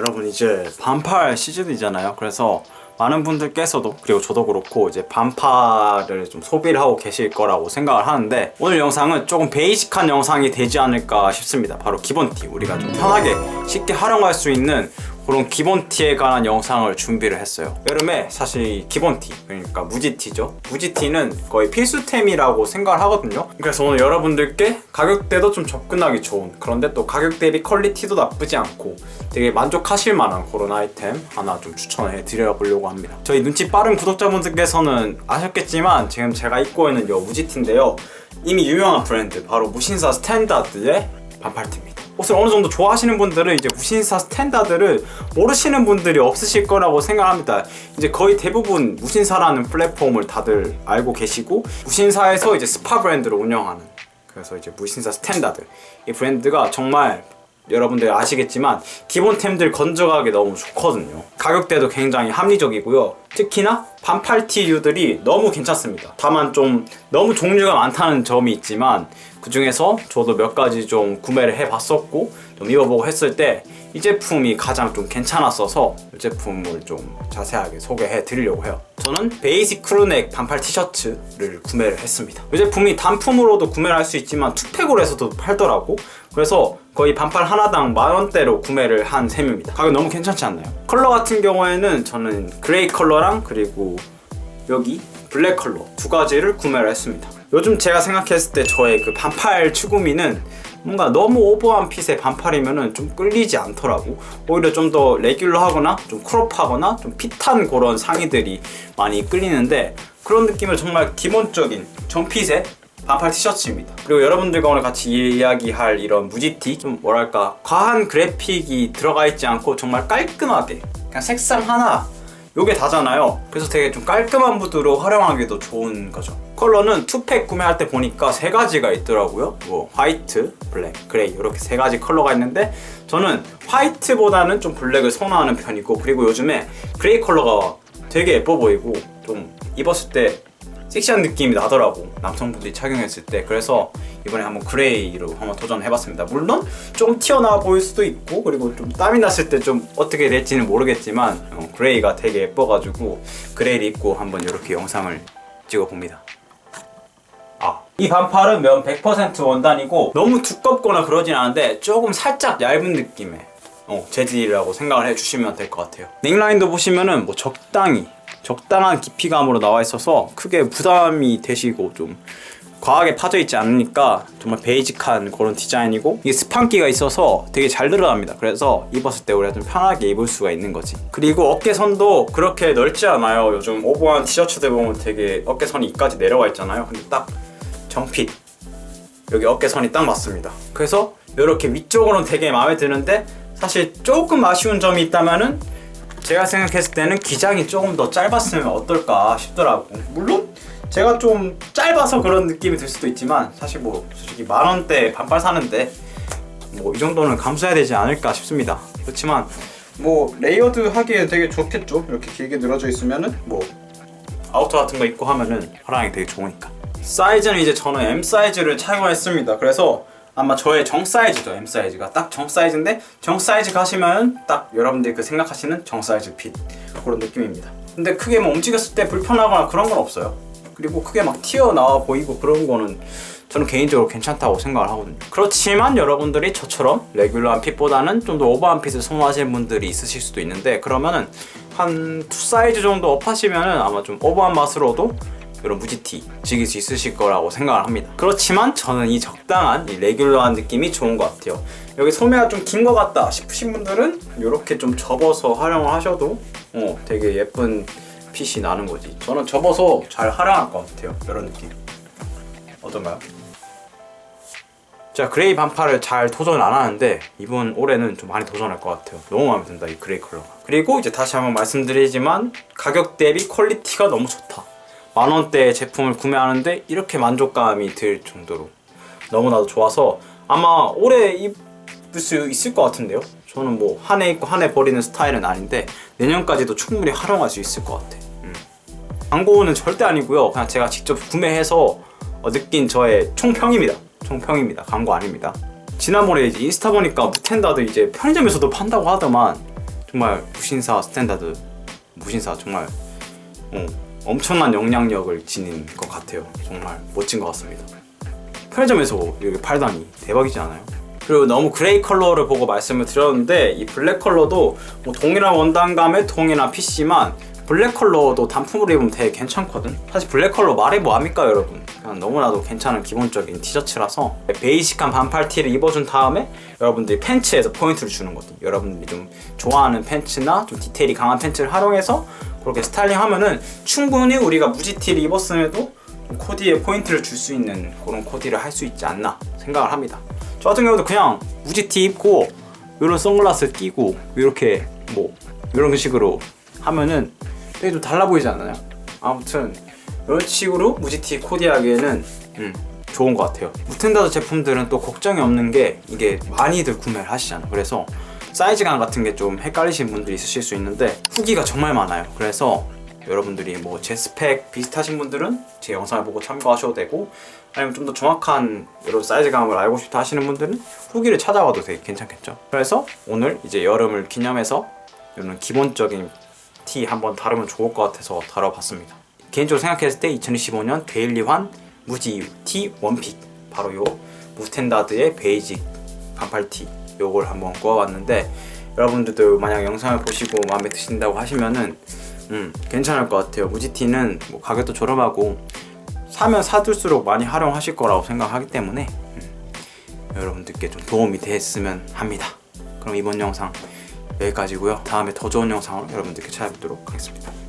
여러분 이제 반팔 시즌이잖아요. 그래서 많은 분들께서도 그리고 저도 그렇고 이제 반팔을 좀 소비를 하고 계실 거라고 생각을 하는데 오늘 영상은 조금 베이직한 영상이 되지 않을까 싶습니다. 바로 기본 티 우리가 좀 편하게 쉽게 활용할 수 있는 그런 기본 티에 관한 영상을 준비를 했어요. 여름에 사실 이 기본 티 그러니까 무지티죠. 무지티는 거의 필수템이라고 생각을 하거든요. 그래서 오늘 여러분들께 가격대도 좀 접근하기 좋은 그런데 또 가격 대비 퀄리티도 나쁘지 않고 되게 만족하실 만한 그런 아이템 하나 좀 추천해 드려보려고 합니다. 저희 눈치 빠른 구독자분들께서는 아셨겠지만 지금 제가 입고 있는 이 무지티인데요. 이미 유명한 브랜드 바로 무신사 스탠다드의 반팔티입니다. 옷을 어느 정도 좋아하시는 분들은 이제 무신사 스탠다드를 모르시는 분들이 없으실 거라고 생각합니다. 이제 거의 대부분 무신사라는 플랫폼을 다들 알고 계시고 무신사에서 이제 스파 브랜드를 운영하는 그래서 이제 무신사 스탠다드 이 브랜드가 정말 여러분들 아시겠지만 기본템들 건져가기 너무 좋거든요. 가격대도 굉장히 합리적이고요. 특히나 반팔티류들이 너무 괜찮습니다. 다만 좀 너무 종류가 많다는 점이 있지만 그 중에서 저도 몇 가지 좀 구매를 해봤었고 좀 입어보고 했을 때 이 제품이 가장 좀 괜찮았어서 이 제품을 좀 자세하게 소개해 드리려고 해요. 저는 베이직 크루넥 반팔 티셔츠를 구매를 했습니다. 이 제품이 단품으로도 구매를 할 수 있지만 투팩으로 해서도 팔더라고. 그래서 거의 반팔 하나당 만 원대로 구매를 한 셈입니다. 가격 너무 괜찮지 않나요? 컬러 같은 경우에는 저는 그레이 컬러랑 그리고 여기 블랙 컬러 두 가지를 구매를 했습니다. 요즘 제가 생각했을 때 저의 그 반팔 추구미는 뭔가 너무 오버한 핏의 반팔이면은 좀 끌리지 않더라고. 오히려 좀 더 레귤러하거나 좀 크롭하거나 좀 핏한 그런 상의들이 많이 끌리는데 그런 느낌을 정말 기본적인 정핏의 반팔 티셔츠입니다. 그리고 여러분들과 오늘 같이 이야기할 이런 무지티 좀 뭐랄까 과한 그래픽이 들어가 있지 않고 정말 깔끔하게 그냥 색상 하나 요게 다잖아요. 그래서 되게 좀 깔끔한 무드로 활용하기도 좋은 거죠. 컬러는 투팩 구매할 때 보니까 세 가지가 있더라고요. 뭐 화이트, 블랙, 그레이 이렇게 세 가지 컬러가 있는데 저는 화이트보다는 좀 블랙을 선호하는 편이고 그리고 요즘에 그레이 컬러가 되게 예뻐 보이고 좀 입었을 때 섹시한 느낌이 나더라고 남성분들이 착용했을 때. 그래서 이번에 한번 그레이로 한번 도전해봤습니다. 물론 좀 튀어나와 보일 수도 있고 그리고 좀 땀이 났을 때 좀 어떻게 될지는 모르겠지만 어, 그레이가 되게 예뻐가지고 그레이를 입고 한번 이렇게 영상을 찍어봅니다. 아, 이 반팔은 면 100% 원단이고 너무 두껍거나 그러진 않은데 조금 살짝 얇은 느낌의 어, 재질이라고 생각을 해주시면 될 것 같아요. 넥라인도 보시면은 뭐 적당히 적당한 깊이감으로 나와 있어서 크게 부담이 되시고 좀 과하게 파져 있지 않으니까 정말 베이직한 그런 디자인이고 이게 스판기가 있어서 되게 잘 들어갑니다. 그래서 입었을 때 우리가 좀 편하게 입을 수가 있는 거지. 그리고 어깨선도 그렇게 넓지 않아요. 요즘 오버한 티셔츠들 보면 되게 어깨선이 이까지 내려와 있잖아요. 근데 딱 정핏 여기 어깨선이 딱 맞습니다. 그래서 이렇게 위쪽으로는 되게 마음에 드는데 사실 조금 아쉬운 점이 있다면은 제가 생각했을 때는 기장이 조금 더 짧았으면 어떨까 싶더라고. 물론 제가 좀 짧아서 그런 느낌이 들 수도 있지만 사실 뭐 솔직히 만 원대 반팔 사는데 뭐 이 정도는 감수해야 되지 않을까 싶습니다. 그렇지만 뭐 레이어드 하기에 되게 좋겠죠. 이렇게 길게 늘어져 있으면은 뭐 아우터 같은 거 입고 하면은 화랑이 되게 좋으니까. 사이즈는 이제 저는 M 사이즈를 착용했습니다. 그래서 아마 저의 정 사이즈죠 M 사이즈가 딱 정 사이즈인데 정 사이즈 가시면 딱 여러분들이 그 생각하시는 정 사이즈 핏 그런 느낌입니다. 근데 크게 뭐 움직였을 때 불편하거나 그런 건 없어요. 그리고 크게 막 튀어나와 보이고 그런 거는 저는 개인적으로 괜찮다고 생각을 하거든요. 그렇지만 여러분들이 저처럼 레귤러한 핏보다는 좀 더 오버한 핏을 선호하시는 분들이 있으실 수도 있는데 그러면은 한투 사이즈 정도 업하시면은 아마 좀 오버한 맛으로도 이런 무지티 즐길 수 있으실 거라고 생각을 합니다. 그렇지만 저는 이 적당한 이 레귤러한 느낌이 좋은 것 같아요. 여기 소매가 좀 긴 것 같다 싶으신 분들은 이렇게 좀 접어서 활용을 하셔도 어, 되게 예쁜 핏이 나는 거지. 저는 접어서 잘 활용할 것 같아요. 이런 느낌. 어떤가요? 제가 그레이 반팔을 잘 도전 안 하는데 이번 올해는 좀 많이 도전할 것 같아요. 너무 마음에 든다 이 그레이 컬러가. 그리고 이제 다시 한번 말씀드리지만 가격 대비 퀄리티가 너무 좋다. 만 원대 제품을 구매하는데 이렇게 만족감이 들 정도로 너무나도 좋아서 아마 올해 입을 수 있을 것 같은데요. 저는 뭐 한 해 입고 한 해 버리는 스타일은 아닌데 내년까지도 충분히 활용할 수 있을 것 같아. 음. 광고는 절대 아니고요. 그냥 제가 직접 구매해서 어, 느낀 저의 총평입니다. 총평입니다. 광고 아닙니다. 지난번에 이제 인스타 보니까 무텐다도 이제 편의점에서도 판다고 하더만 정말 무신사 스탠다드 무신사 정말 어, 엄청난 영향력을 지닌 것 같아요. 정말 멋진 것 같습니다. 편의점에서 이렇게 팔다니 대박이지 않아요? 그리고 너무 그레이 컬러를 보고 말씀을 드렸는데 이 블랙 컬러도 뭐 동일한 원단감의 동일한 PC만 블랙 컬러도 단품으로 입으면 되게 괜찮거든. 사실 블랙 컬러 말해 뭐합니까 여러분? 그냥 너무나도 괜찮은 기본적인 티셔츠라서 베이직한 반팔 티를 입어준 다음에 여러분들이 팬츠에서 포인트를 주는 거든. 여러분들이 좀 좋아하는 팬츠나 좀 디테일이 강한 팬츠를 활용해서 그렇게 스타일링 하면은 충분히 우리가 무지티를 입었음에도 좀 코디에 포인트를 줄 수 있는 그런 코디를 할 수 있지 않나 생각을 합니다. 저 같은 경우도 그냥 무지티 입고 이런 선글라스 끼고 이렇게 뭐 이런 식으로 하면은 되게 좀 달라 보이지 않나요? 아무튼 이런 식으로 무지티 코디하기에는 음, 좋은 것 같아요. 무텐다드 제품들은 또 걱정이 없는 게 이게 많이들 구매를 하시잖아요. 그래서 사이즈감 같은 게 좀 헷갈리시는 분들이 있으실 수 있는데 후기가 정말 많아요. 그래서 여러분들이 뭐 제 스펙 비슷하신 분들은 제 영상을 보고 참고하셔도 되고 아니면 좀 더 정확한 이런 사이즈감을 알고 싶다 하시는 분들은 후기를 찾아봐도 되게 괜찮겠죠. 그래서 오늘 이제 여름을 기념해서 이런 기본적인 티 한번 다루면 좋을 것 같아서 다뤄봤습니다. 개인적으로 생각했을 때 2025년 데일리환 무지유 티 원픽 바로 요 무스탠다드의 베이직 반팔 티 요걸 한번 구워봤는데 여러분들도 만약 영상을 보시고 마음에 드신다고 하시면은 음, 괜찮을 것 같아요. 무지티는 뭐 가격도 저렴하고 사면 사둘수록 많이 활용하실 거라고 생각하기 때문에 음, 여러분들께 좀 도움이 됐으면 합니다. 그럼 이번 영상 여기까지고요. 다음에 더 좋은 영상으로 여러분들께 찾아뵙도록 하겠습니다.